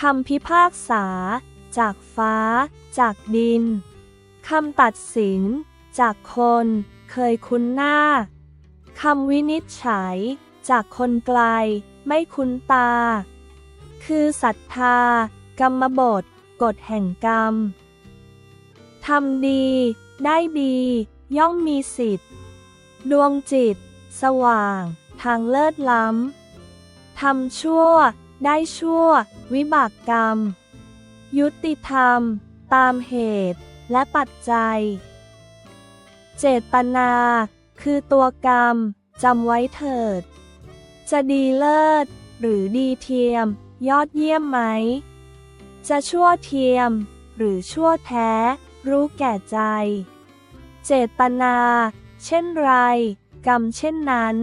คำพิพากษา จากฟ้า จากดิน คำตัดสิน จากคน เคยคุ้นหน้า คำวินิจฉัย จากคนไกล ไม่คุ้นตา คือศรัทธา กรรมบท กฎแห่งกรรม ทำดี ได้ดี ย่อมมีสิทธิ์ ดวงจิต สว่าง ทางเลิศล้ำ ทำชั่ว ได้ชั่ว วิบากกรรม ยุติธรรม ตามเหตุและปัจจัย เจตนา คือตัวกรรม จำไว้เถิด จะดีเลิศ หรือดีเทียม ยอดเยี่ยมไหม จะชั่วเทียม หรือชั่วแท้ รู้แก่ใจ เจตนา เช่นไร กรรมเช่นนั้น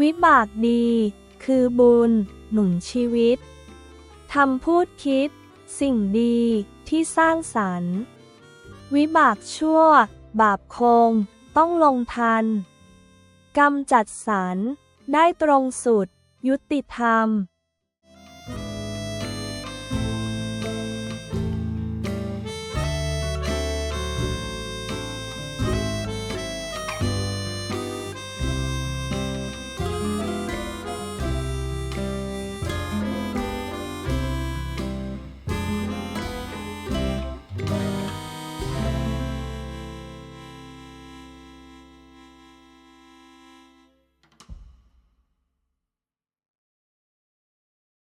วิบากดี คือบุญ หนุนชีวิตทำพูดคิด สิ่งดีที่สร้างสรรค์ วิบากชั่ว บาปคง ต้องลงทันกรรมจัดสรรได้ตรงสุด ยุติธรรม